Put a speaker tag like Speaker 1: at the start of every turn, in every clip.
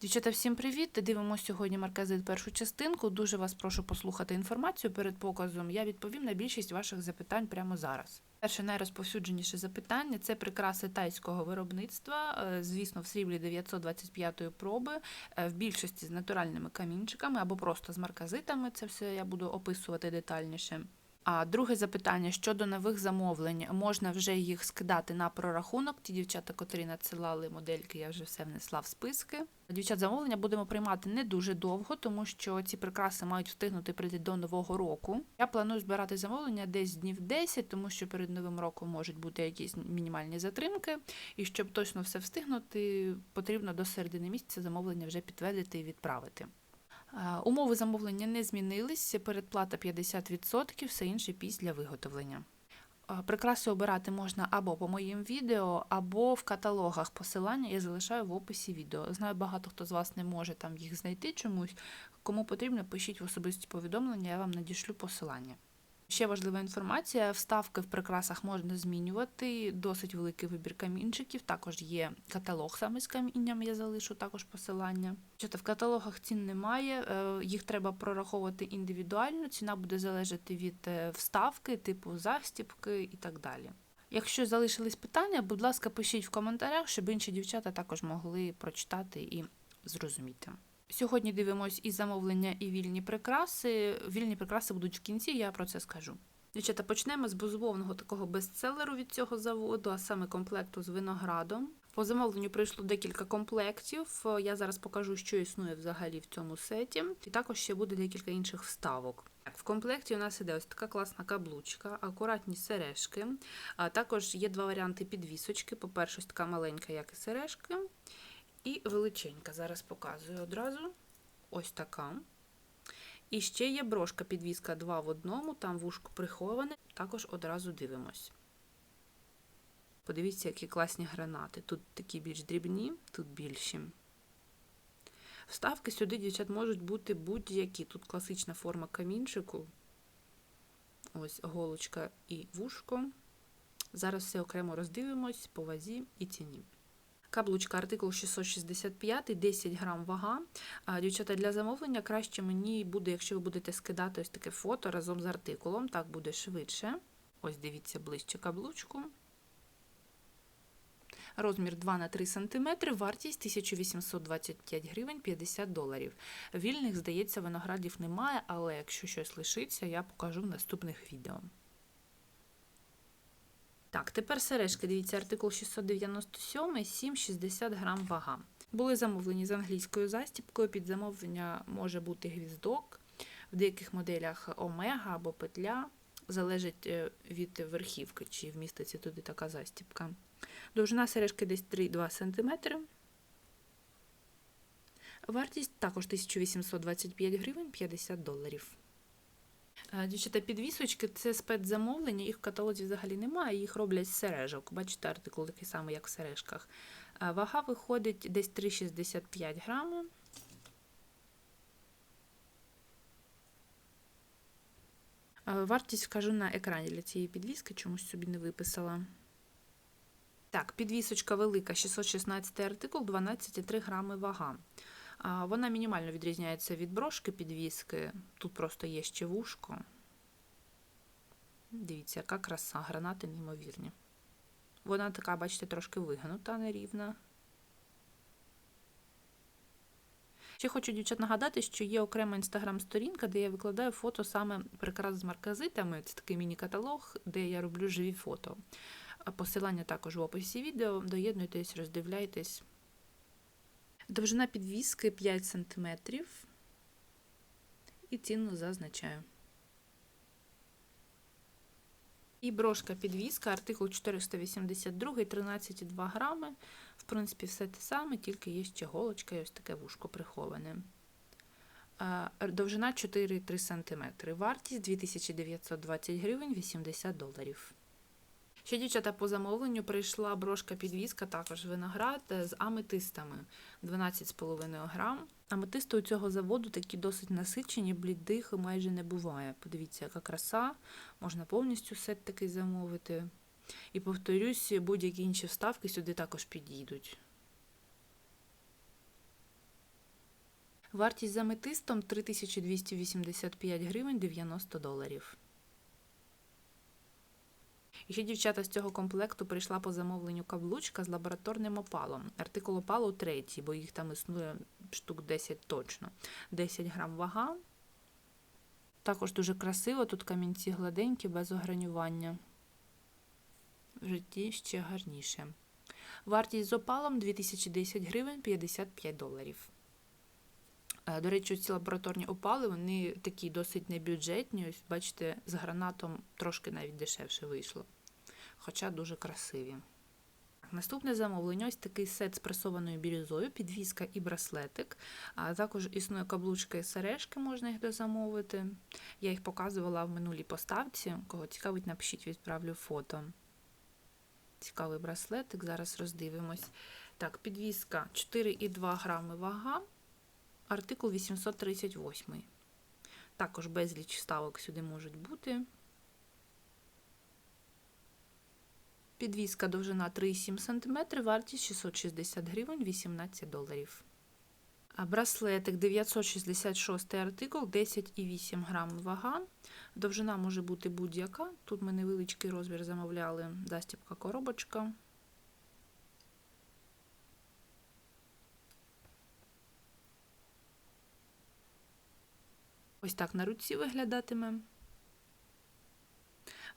Speaker 1: Дівчата, всім привіт! Дивимося сьогодні марказит першу частинку. Дуже вас прошу послухати інформацію перед показом. Я відповім на більшість ваших запитань прямо зараз. Перше найрозповсюдженіше запитання це прикраси тайського виробництва, е, звісно, в сріблі 925 проби, е, в більшості з натуральними камінчиками або просто з марказитами. Це все я буду описувати детальніше. А друге запитання щодо нових замовлень, можна вже їх скидати на прорахунок. Ті дівчата, котрі надсилали модельки, я вже все внесла в списки. Дівчат, замовлення будемо приймати не дуже довго, тому що ці прикраси мають встигнути прийти до нового року. Я планую збирати замовлення десь днів 10, тому що перед новим роком можуть бути якісь мінімальні затримки. І щоб точно все встигнути, потрібно до середини місяця замовлення вже підтвердити і відправити. Умови замовлення не змінились, передплата 50%, все інше після виготовлення. Прикраси обирати можна або по моїм відео, або в каталогах. Посилання я залишаю в описі відео. Знаю, багато хто з вас не може там їх знайти чомусь. Кому потрібно, пишіть в особисті повідомлення, я вам надішлю посилання. Ще важлива інформація: вставки в прикрасах можна змінювати. Досить великий вибір камінчиків. Також є каталог саме з камінням. Я залишу також посилання. Що в каталогах цін немає, е, їх треба прораховувати індивідуально. Ціна буде залежати від е, вставки, типу застіпки і так далі. Якщо залишились питання, будь ласка, пишіть в коментарях, щоб інші дівчата також могли прочитати і зрозуміти. Сьогодні дивимось і замовлення, і вільні прикраси. Вільні прикраси будуть в кінці, я про це скажу. Дівчата, почнемо з безумовного такого бестселеру від цього заводу, а саме комплекту з виноградом. По замовленню прийшло декілька комплектів. Я зараз покажу, що існує взагалі в цьому сеті, і також ще буде декілька інших вставок. В комплекті у нас іде ось така класна каблучка, акуратні сережки. А також є два варіанти підвісочки. По-перше, ось така маленька, як і сережки, і величенька. Зараз показую одразу. Ось така. І ще є брошка підвіска 2 в одному, там вушко приховане. Також одразу дивимось. Подивіться, які класні гранати. Тут такі більш дрібні, тут більші. Вставки сюди, дівчат, можуть бути будь-які. Тут класична форма камінчику. Ось голочка і вушко. Зараз все окремо роздивимось по вазі і ціні. Каблучка артикул 665, 10 грам вага. Дівчата, для замовлення краще мені буде, якщо ви будете скидати ось таке фото разом з артикулом, так буде швидше. Ось дивіться ближче каблучку. Розмір 2 на 3 см, вартість 1825 гривень 50 доларів. Вільних, здається, виноградів немає, але якщо щось лишиться, я покажу в наступних відео. Так, тепер сережки. Дивіться, артикул 697, 7,60 грам вага. Були замовлені з англійською застіпкою. Під замовлення може бути гвіздок, в деяких моделях омега або петля. Залежить е, від верхівки, чи вміститься туди така застіпка. Довжина сережки десь 3-2 см. Вартість також 1825 гривень 50 доларів. Дівчата, підвісочки це спецзамовлення, їх в каталозі взагалі немає, їх роблять з сережок. Бачите, артикул такий самий, як в сережках. Вага виходить десь 3,65 грами. Вартість вкажу на екрані для цієї підвіски, чомусь собі не виписала. Так, підвісочка велика, 616 артикул, 12,3 грами вага. Вона мінімально відрізняється від брошки підвіски. Тут просто є ще вушко. Дивіться, яка краса, гранати неймовірні. Вона така, бачите, трошки вигнута, нерівна. Ще хочу дівчат нагадати, що є окрема інстаграм-сторінка, де я викладаю фото саме прикрас з марказитами. Це такий міні-каталог, де я роблю живі фото. Посилання також в описі відео. Доєднуйтесь, роздивляйтесь. Довжина підвіски 5 см. І ціну зазначаю. І брошка підвіска, артикул 482, 13,2 грами. В принципі, все те саме, тільки є ще голочка і ось таке вушко приховане. Довжина 4,3 см. Вартість 2920 гривень 80 доларів. Ще дівчата по замовленню прийшла брошка підвіска, також виноград е, з аметистами 12,5 грам. Аметисти у цього заводу такі досить насичені, блідих майже не буває. Подивіться, яка краса, можна повністю сет такий замовити. І повторюсь, будь-які інші вставки сюди також підійдуть. Вартість за метистом 3285 гривень 90 доларів. Ще дівчата з цього комплекту прийшла по замовленню каблучка з лабораторним опалом. Артикул опалу третій, бо їх там існує штук 10 точно. 10 грам вага. Також дуже красиво, тут камінці гладенькі, без огранювання. В житті ще гарніше. Вартість з опалом 2010 гривень 55 доларів. Е, До речі, ці лабораторні опали, вони такі досить небюджетні. Ось, бачите, з гранатом трошки навіть дешевше вийшло. Хоча дуже красиві. Наступне замовлення ось такий сет з пресованою бірюзою, підвіска і браслетик. А також існує каблучка і сережки, можна їх дозамовити. Я їх показувала в минулій поставці. Кого цікавить, напишіть, відправлю фото. Цікавий браслетик, зараз роздивимось. Так, підвіска 4,2 грами вага, артикул 838. Також безліч ставок сюди можуть бути. Підвіска довжина 3,7 см, вартість 660 гривень 18 доларів. А браслетик 966 артикул, 10,8 грам вага. Довжина може бути будь-яка. Тут ми невеличкий розмір замовляли, застібка коробочка. Ось так на руці виглядатиме.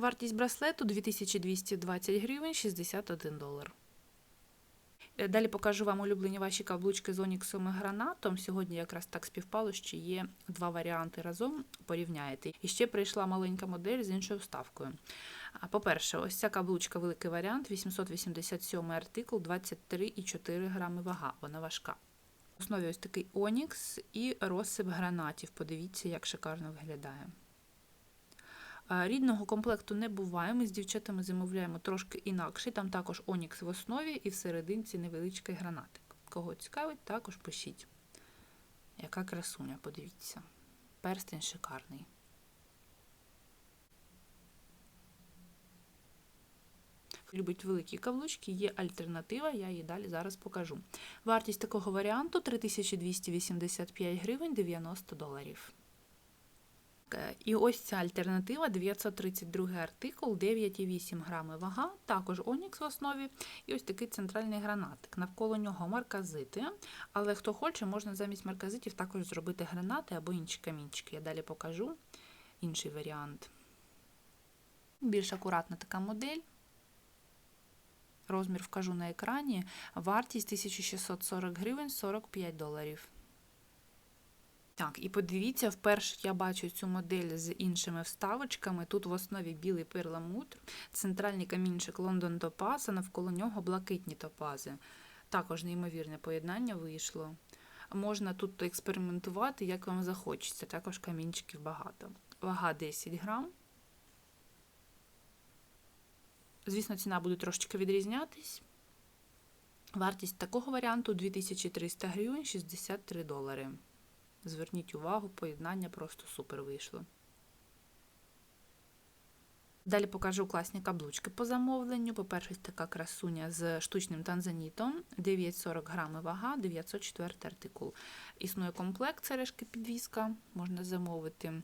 Speaker 1: Вартість браслету 2220 гривень 61 долар. Е, Далі покажу вам улюблені ваші каблучки з оніксом і гранатом. Сьогодні якраз так співпало, що є два варіанти разом, порівняєте. І ще прийшла маленька модель з іншою вставкою. По-перше, ось ця каблучка великий варіант, 887 артикул, 23,4 грами вага, вона важка. В основі ось такий онікс і розсип гранатів. Подивіться, як шикарно виглядає. Рідного комплекту не буває. Ми з дівчатами замовляємо трошки інакше. Там також онікс в основі і всерединці невеличкий гранатик. Кого цікавить, також пишіть. Яка красуня, подивіться. Перстень шикарний. Любить великі каблучки, є альтернатива, я її далі зараз покажу. Вартість такого варіанту 3285 гривень 90 доларів. І ось ця альтернатива 932 артикул, 9,8 грами вага, також онікс в основі, і ось такий центральний гранатик. Навколо нього марказити, але хто хоче, можна замість марказитів також зробити гранати або інші камінчики. Я далі покажу інший варіант. Більш акуратна така модель. Розмір вкажу на екрані. Вартість 1640 гривень 45 доларів. Так, і подивіться, вперше я бачу цю модель з іншими вставочками. Тут в основі білий перламутр, центральний камінчик Лондон Топаз, а навколо нього блакитні топази. Також неймовірне поєднання вийшло. Можна тут експериментувати, як вам захочеться. Також камінчиків багато. Вага 10 грам. Звісно, ціна буде трошечки відрізнятись. Вартість такого варіанту 2300 гривень 63 долари. Зверніть увагу, поєднання просто супер вийшло. Далі покажу класні каблучки по замовленню. По-перше, така красуня з штучним танзанітом, 940 грами вага, 904 артикул. Існує комплект сережки підвіска, можна замовити.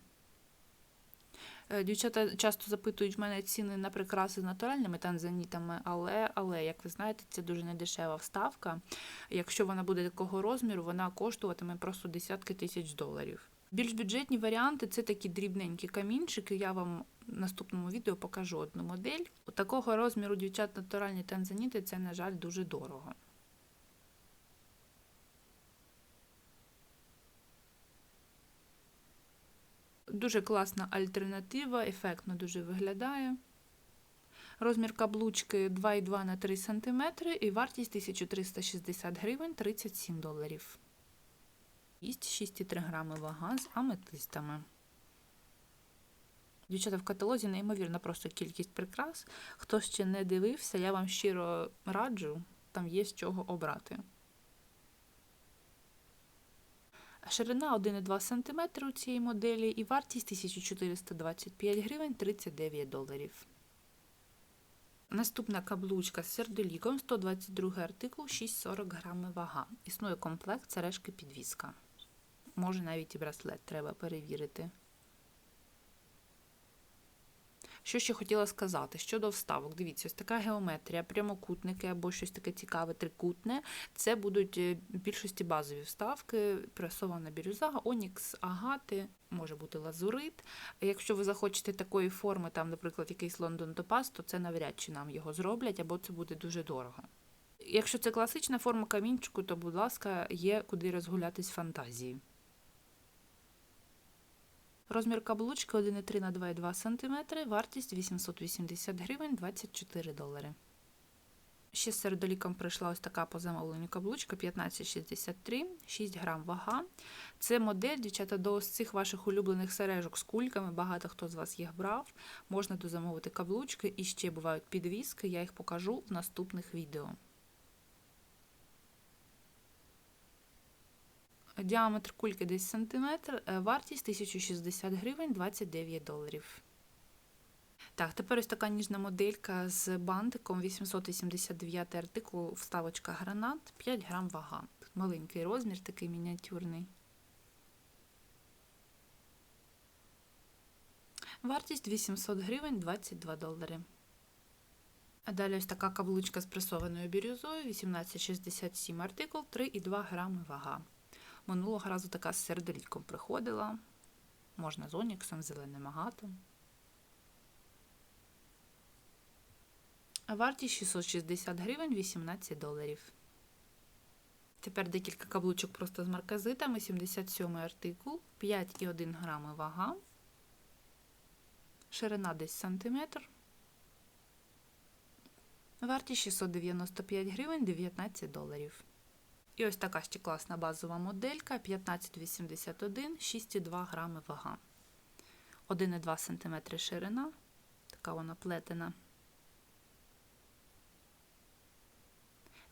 Speaker 1: Е, Дівчата часто запитують в мене ціни на прикраси з натуральними танзанітами, але, але, як ви знаєте, це дуже недешева вставка. Якщо вона буде такого розміру, вона коштуватиме просто десятки тисяч доларів. Більш бюджетні варіанти це такі дрібненькі камінчики. Я вам в наступному відео покажу одну модель. У такого розміру дівчат натуральні танзаніти це, на жаль, дуже дорого. Дуже класна альтернатива, ефектно дуже виглядає. Розмір каблучки 2,2 на 3 см і вартість 1360 гривень 37 доларів. 6,3 грами вага з аметистами. Дівчата в каталозі неймовірна просто кількість прикрас. Хто ще не дивився, я вам щиро раджу, там є з чого обрати. Ширина 1,2 см у цієї моделі і вартість 1425 гривень 39 доларів. Наступна каблучка з сердоліком, 122 артикул, 6,40 грами вага. Існує комплект сережки підвіска. може навіть і браслет треба перевірити. Що ще хотіла сказати щодо вставок? Дивіться, ось така геометрія, прямокутники або щось таке цікаве, трикутне. Це будуть е, в більшості базові вставки, пресована бірюза, онікс, агати, може бути лазурит. Якщо ви захочете такої форми, там, наприклад, якийсь Лондон Топаз, то це навряд чи нам його зроблять, або це буде дуже дорого. Якщо це класична форма камінчику, то, будь ласка, є куди розгулятись фантазії. Розмір каблучки 1,3 на 2,2 см, вартість 880 гривень 24 долари. Ще з середоліком прийшла ось така по замовленню каблучка 1563, 6 грам вага. Це модель, дівчата, до ось цих ваших улюблених сережок з кульками. Багато хто з вас їх брав. Можна дозамовити каблучки і ще бувають підвіски, я їх покажу в наступних відео. Діаметр кульки десь сантиметр, е, вартість 1060 гривень 29 доларів. Так, тепер ось така ніжна моделька з бантиком 889 артикул, вставочка гранат, 5 грам вага. Маленький розмір, такий мініатюрний. Вартість 800 гривень 22 долари. А далі ось така каблучка з пресованою бірюзою, 1867 артикул, 3,2 грами вага. Минулого разу така з сердолітком приходила. Можна з оніксом, зеленим агатом. Вартість 660 гривень 18 доларів. Тепер декілька каблучок просто з марказитами. 77 артикул, 5,1 грами вага. Ширина десь сантиметр. Вартість 695 гривень 19 доларів. І ось така ще класна базова моделька 1581, 6,2 грами вага. 1,2 см ширина. Така вона плетена.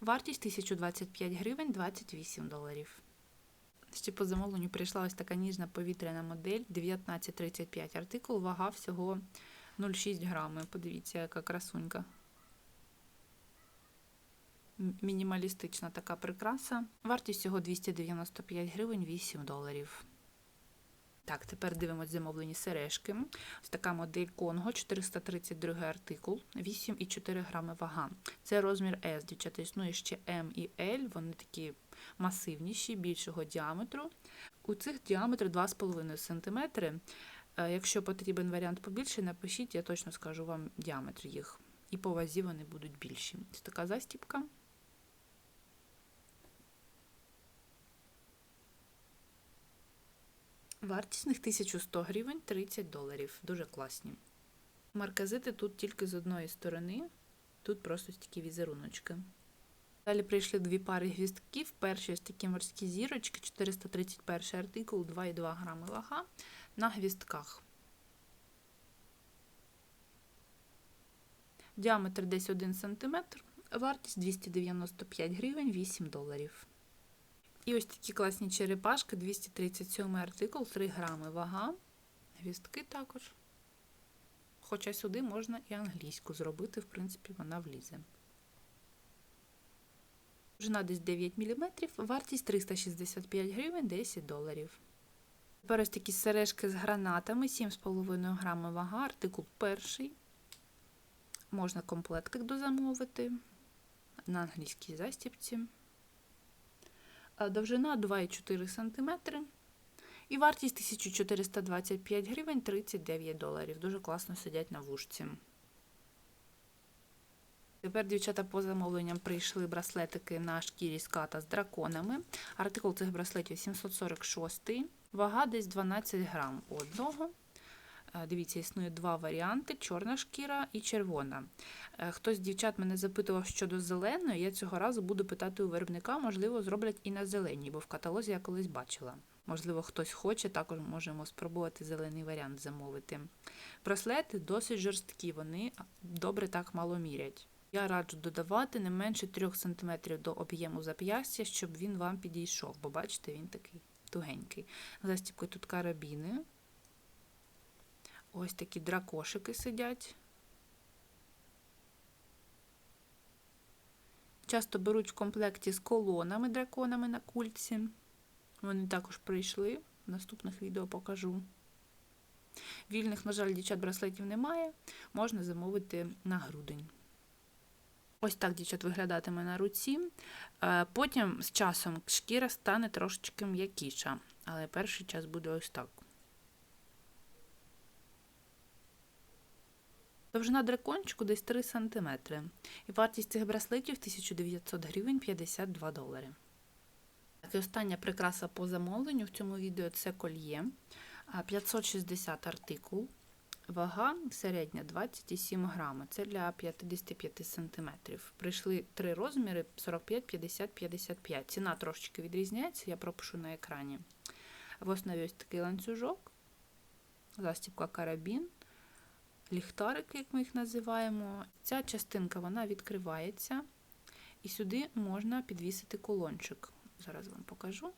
Speaker 1: Вартість 1025 гривень 28 доларів. Ще по замовленню прийшла ось така ніжна повітряна модель 1935 артикул, вага всього 0,6 грами. Подивіться, яка красунька. Мінімалістична така прикраса. Вартість всього 295 гривень 8 доларів. Так, тепер дивимося замовлені сережки. Ось така модель Конго, 432 артикул, 8,4 грами вага. Це розмір S, дівчата, існує ще М і L, вони такі масивніші, більшого діаметру. У цих діаметр 2,5 см. Якщо потрібен варіант побільше, напишіть, я точно скажу вам діаметр їх. І по вазі вони будуть більші. Ось така застіпка. Вартість них 1100 гривень 30 доларів. Дуже класні. Марказити тут тільки з одної сторони, тут просто такі візеруночки. Далі прийшли дві пари гвістків. Перші ось такі морські зірочки, 431 артикул, 2,2 грами вага на гвістках. Діаметр десь 1 см, вартість 295 гривень 8 доларів. І ось такі класні черепашки, 237 артикул, 3 грами вага. Гвістки також. Хоча сюди можна і англійську зробити, в принципі, вона влізе. Жина десь 9 мм, вартість 365 гривень 10 доларів. Тепер ось такі сережки з гранатами, 7,5 грами вага, артикул перший. Можна комплектик дозамовити на англійській застіпці. Довжина 2,4 см. І вартість 1425 гривень 39 доларів. Дуже класно сидять на вушці. Тепер, дівчата, по замовленням прийшли браслетики на шкірі ската з драконами. Артикул цих браслетів 746. Вага десь 12 грам одного. Дивіться, існує два варіанти: чорна шкіра і червона. Е, хтось з дівчат мене запитував щодо зеленої, я цього разу буду питати у виробника, можливо, зроблять і на зеленій, бо в каталозі я колись бачила. Можливо, хтось хоче, також можемо спробувати зелений варіант замовити. Браслети досить жорсткі, вони добре так мало мірять. Я раджу додавати не менше 3 см до об'єму зап'ястя, щоб він вам підійшов, бо бачите, він такий тугенький. Застіпки тут карабіни. Ось такі дракошики сидять. Часто беруть в комплекті з колонами драконами на кульці. Вони також прийшли. В наступних відео покажу. Вільних, на жаль, дівчат браслетів немає. Можна замовити на грудень. Ось так дівчат виглядатиме на руці. Е, Потім з часом шкіра стане трошечки м'якіша, але перший час буде ось так. Довжина дракончику десь 3 см. І вартість цих браслетів 1900 гривень 52 долари. Так, і остання прикраса по замовленню в цьому відео це кольє. 560 артикул. Вага середня 27 грами. Це для 55 см. Прийшли три розміри: 45, 50, 55. Ціна трошечки відрізняється, я пропишу на екрані. В основі ось такий ланцюжок, застібка карабін, ліхтарики, як ми їх називаємо. Ця частинка вона відкривається, і сюди можна підвісити кулончик. Зараз вам покажу.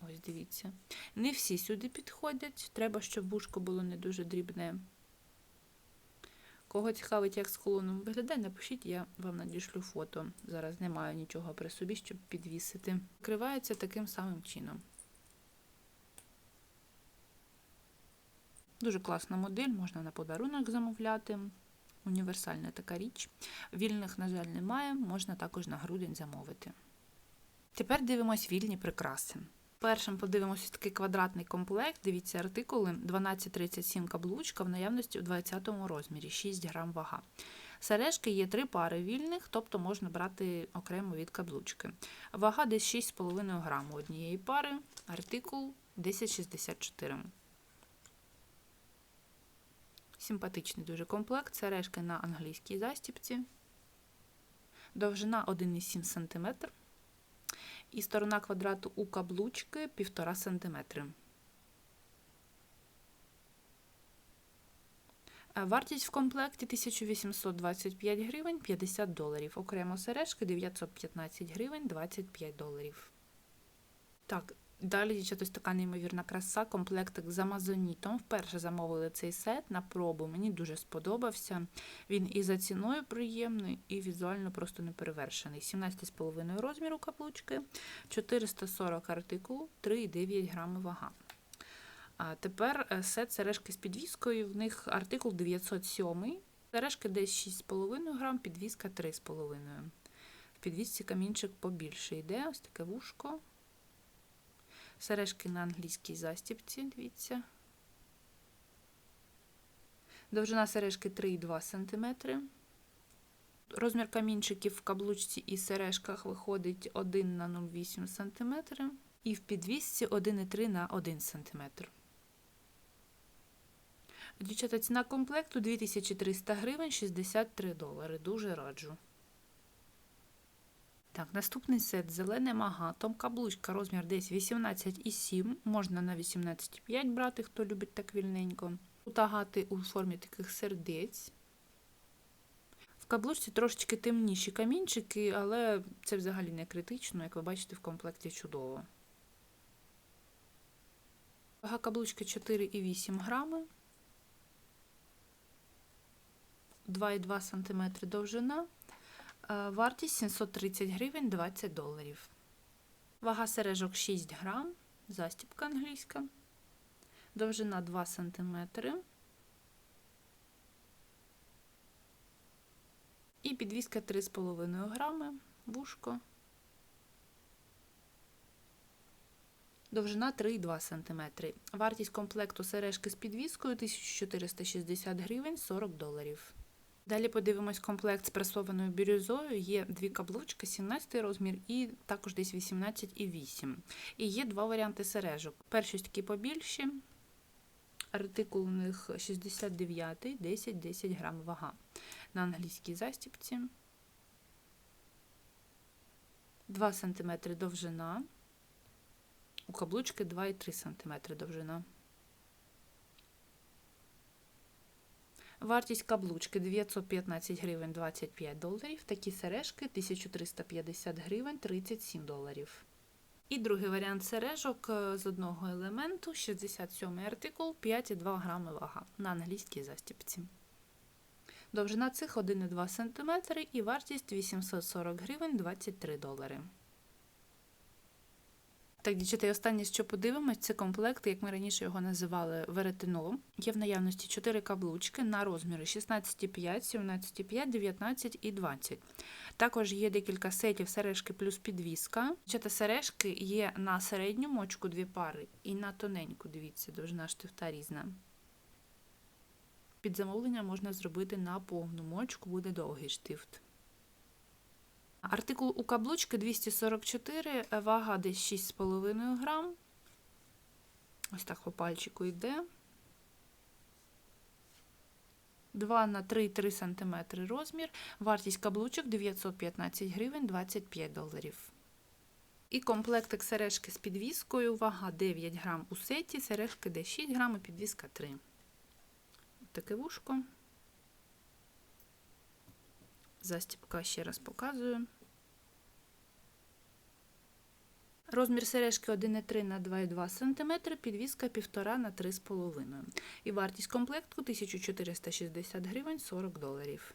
Speaker 1: Ось дивіться. Не всі сюди підходять. Треба, щоб вушко було не дуже дрібне. Кого цікавить, як з колоном виглядає, напишіть, я вам надішлю фото. Зараз не маю нічого при собі, щоб підвісити. Вкривається таким самим чином. Дуже класна модель, можна на подарунок замовляти. Універсальна така річ. Вільних, на жаль, немає, можна також на грудень замовити. Тепер дивимось вільні прикраси. Першим подивимося такий квадратний комплект. Дивіться артикули 1237 каблучка в наявності у 20 розмірі, 6 грам вага. Сережки є три пари вільних, тобто можна брати окремо від каблучки. Вага десь 6,5 грам однієї пари, артикул 1064. Симпатичний дуже комплект. Сережки на англійській застіпці. Довжина 1,7 см. І сторона квадрату у каблучки 1,5 см. Вартість в комплекті 1825 гривень 50 доларів. Окремо сережки 915 гривень 25 доларів. Так, далі ось така неймовірна краса, комплектик з Амазонітом. Вперше замовили цей сет на пробу. Мені дуже сподобався. Він і за ціною приємний, і візуально просто неперевершений. 17,5 розміру каблучки, 440 артикул, 3,9 грами вага. А тепер е, сет сережки з підвіскою. В них артикул 907. Сережки десь 6,5 грам, підвіска 3,5. В підвісці камінчик побільше йде, ось таке вушко. Сережки на англійській застіпці, дивіться. Довжина сережки 3,2 см. Розмір камінчиків в каблучці і сережках виходить 1 на 0,8 см. І в підвісці 1,3 на 1 см. Дівчата, ціна комплекту 2300 гривень 63 долари. Дуже раджу. Так, наступний сет зеленим агатом. Каблучка розмір десь 18,7. Можна на 18,5 брати, хто любить так вільненько. Тут агати у формі таких сердець. В каблучці трошечки темніші камінчики, але це взагалі не критично, як ви бачите, в комплекті чудово. Вага каблучки 4,8 грами. 2,2 см довжина. Вартість 730 гривень 20 доларів. Вага сережок 6 грам, застіпка англійська, довжина 2 см. І підвіска 3,5 грами, вушко. Довжина 3,2 см. Вартість комплекту сережки з підвіскою 1460 гривень 40 доларів. Далі подивимось комплект з пресованою бірюзою. Є дві каблучки, 17 розмір і також десь 18,8. І є два варіанти сережок. Перші такі побільші. Артикул у них 69, 10-10 грам вага. На англійській застіпці. 2 см довжина. У каблучки 2,3 см довжина. Вартість каблучки 915 гривень 25 доларів. Такі сережки 1350 гривень 37 доларів. І другий варіант сережок е, з одного елементу 67 артикул 5,2 грами вага на англійській застіпці. Довжина цих 1,2 см і вартість 840 гривень 23 долари. Так, дівчата, і останнє, що подивимось, це комплект, як ми раніше його називали, веретено. Є в наявності 4 каблучки на розміри 16,5, 17,5, 19 і 20. Також є декілька сетів сережки плюс підвіска. Дівчата, сережки є на середню мочку дві пари і на тоненьку, дивіться, довжина штифта різна. Під замовлення можна зробити на повну мочку, буде довгий штифт. Артикул у каблучки 244, вага десь 6,5 грам. Ось так по пальчику йде. 2 на 3,3 см розмір. Вартість каблучок 915 гривень 25 доларів. І комплектик сережки з підвіскою. Вага 9 грам у сеті, сережки десь 6 грам і підвіска 3. Таке вушко. Застіпка ще раз показую. Розмір сережки 1,3 на 2,2 см, підвіска 1,5 на 3,5 І вартість комплекту 1460 гривень 40 доларів.